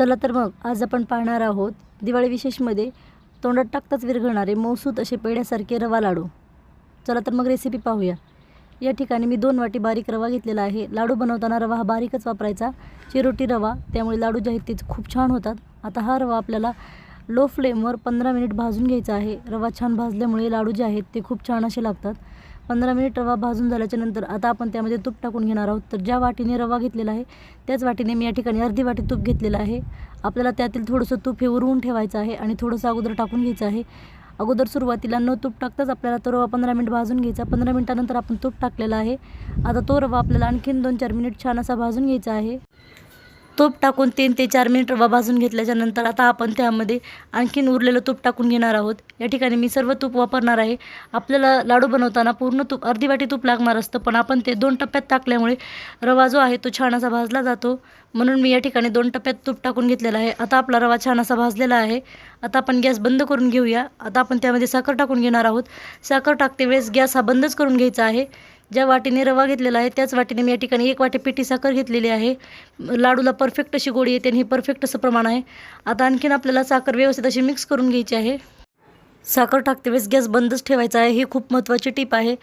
चला तर मग आज आपण पाहणार आहोत दिवाळी विशेषमध्ये तोंडात टाकताच विरघळणारे मौसूत असे पेढ्यासारखे रवा लाडू. चला तर मग रेसिपी पाहूया. या ठिकाणी मी दोन वाटी बारीक रवा घेतलेला आहे. लाडू बनवताना रवा हा बारीकच वापरायचा. चिरोटी रवा त्यामुळे लाडू जे आहेत ते खूप छान होतात. आता हा रवा आपल्याला लो फ्लेमवर पंधरा मिनिट भाजून घ्यायचा आहे. रवा छान भाजल्यामुळे लाडू जे आहेत ते खूप छान असे लागतात. पंधरा मिनिट रवा भाजून झाल्याच्यानंतर आता आपण त्यामध्ये तूप टाकून घेणार आहोत. तर ज्या वाटीने रवा घेतलेला आहे त्याच वाटीने मी या ठिकाणी अर्धी वाटी तूप घेतलेलं आहे. आपल्याला त्यातील थोडंसं तूप हे उरवून ठेवायचं आहे आणि थोडंसं अगोदर टाकून घ्यायचं आहे. अगोदर सुरुवातीला न तूप टाकताच आपल्याला तो रवा पंधरा मिनिट भाजून घ्यायचा. पंधरा मिनिटानंतर आपण तूप टाकलेला आहे. आता तो रवा आपल्याला आणखीन दोन चार मिनिट छान असा भाजून घ्यायचा आहे. तूप टाकून तीन ते चार मिनिट रवा भाजून घेतल्याच्यानंतर आता आपण त्यामध्ये आणखीन उरलेलं तूप टाकून घेणार आहोत. या ठिकाणी मी सर्व तूप वापरणार आहे. आपल्याला लाडू बनवताना पूर्ण तूप अर्धी वाटी तूप लागणार असतं पण आपण ते दोन टप्प्यात टाकल्यामुळे रवा जो आहे तो छान असा भाजला जातो. म्हणून मी या ठिकाणी दोन टप्प्यात तूप टाकून घेतलेला आहे. आता आपला रवा छान असा भाजलेला आहे. आता आपण गॅस बंद करून घेऊया. आता आपण त्यामध्ये साखर टाकून घेणार आहोत. साखर टाकते वेळेस गॅस हा बंदच करून घ्यायचा आहे. ज्या वाटीने रवा घेतलेला आहे त्याच वाटीने मी या ठिकाणी एक वाटी पिठी साखर घेतलेली आहे. लाडूला परफेक्ट अशी गोडी येते आणि हे परफेक्ट असं प्रमाण आहे. आता आणखीन आपल्याला साखर व्यवस्थित अशी मिक्स करून घ्यायची आहे. साखर टाकते वेळेस गॅस बंदच ठेवायचा आहे ही खूप महत्त्वाची टीप आहे.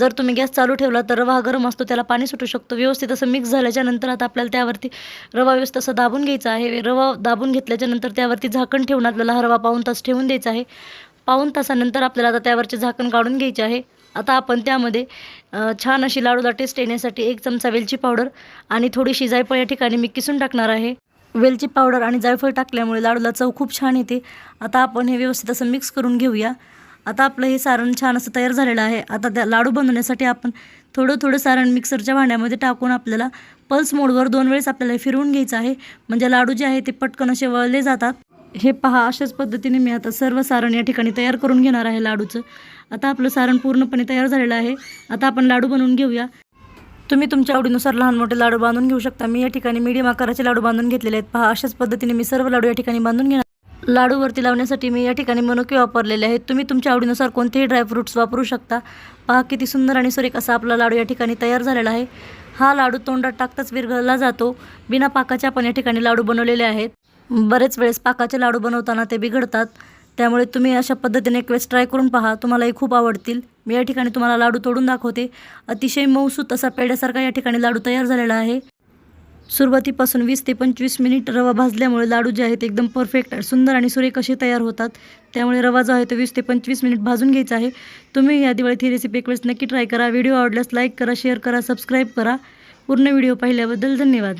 जर तुम्ही गॅस चालू ठेवला तर रवा गरम असतो त्याला पाणी सुटू शकतो. व्यवस्थित असं मिक्स झाल्याच्यानंतर आता आपल्याला त्यावरती रवा व्यवस्थित असं दाबून घ्यायचा आहे. रवा दाबून घेतल्याच्या नंतर त्यावरती झाकण ठेवून आपल्याला हा रवा पाऊन तास ठेवून द्यायचा आहे. पाऊन तासानंतर आपल्याला आता त्यावरचे झाकण काढून घ्यायचे आहे. आता आपण त्यामध्ये छान अशी लाडूला टेस्ट येण्यासाठी एक चमचा वेलची पावडर आणि थोडीशी जायफळ या ठिकाणी मी किसून टाकणार आहे. वेलची पावडर आणि जायफळ टाकल्यामुळे लाडूला चव खूप छान येते. आता आपण हे व्यवस्थित असं मिक्स करून घेऊया. आता आपलं हे सारण छान असं तयार झालेलं आहे. आता त्या लाडू बनवण्यासाठी आपण थोडं थोडं सारण मिक्सरच्या भांड्यामध्ये टाकून आपल्याला पल्स मोडवर दोन वेळेस आपल्याला फिरवून घ्यायचं आहे. म्हणजे लाडू जे आहे ते पटकन असे वळले जातात. हे पहा अशाच पद्धतीने मी आता सर्व सारण या ठिकाणी तयार करून घेणार आहे लाडूचं. आता आपलं सारण पूर्णपणे तयार झालेलं आहे. आता आपण लाडू बनवून घेऊया. तुम्ही तुमच्या आवडीनुसार लहान मोठे लाडू बांधून घेऊ शकता. मी या ठिकाणी मीडियम आकाराचे लाडू बांधून घेतलेले आहेत. पहा अशाच पद्धतीने मी सर्व लाडू या ठिकाणी बांधून घेणार. लाडूवरती लावण्यासाठी मी या ठिकाणी मनुके वापरलेले आहेत. तुम्ही तुमच्या आवडीनुसार कोणतेही ड्रायफ्रूट्स वापरू शकता. पहा किती सुंदर आणि सुरेख असा आपला लाडू या ठिकाणी तयार झालेला आहे. हा लाडू तोंडात टाकताच विरघळला जातो. बिना पाकाचे आपण या ठिकाणी लाडू बनवलेले आहेत. बरेच वेळेस पाकाचे लाडू बनवताना ते बिघडतात. त्यामुळे तुम्ही अशा पद्धतीने एक वेळेस ट्राय करून पहा. तुम्हालाही खूप आवडतील. मी या ठिकाणी तुम्हाला लाडू तोडून दाखवते. अतिशय मऊसूत असा पेड्यासारखा या ठिकाणी लाडू तयार झालेला आहे. सुरुवातीपासून वीस ते पंचवीस मिनिट रवा भाजल्यामुळे लाडू जे आहेत एकदम परफेक्ट सुंदर आणि सुरेख असे तयार होतात. त्यामुळे रवा जो आहे तो वीस ते पंचवीस मिनिट भाजून घ्यायचा आहे. तुम्ही या दिवाळीत ही रेसिपी एक वेळेस नक्की ट्राय करा. व्हिडिओ आवडल्यास लाईक करा शेअर करा सबस्क्राईब करा. पूर्ण व्हिडिओ पाहिल्याबद्दल धन्यवाद.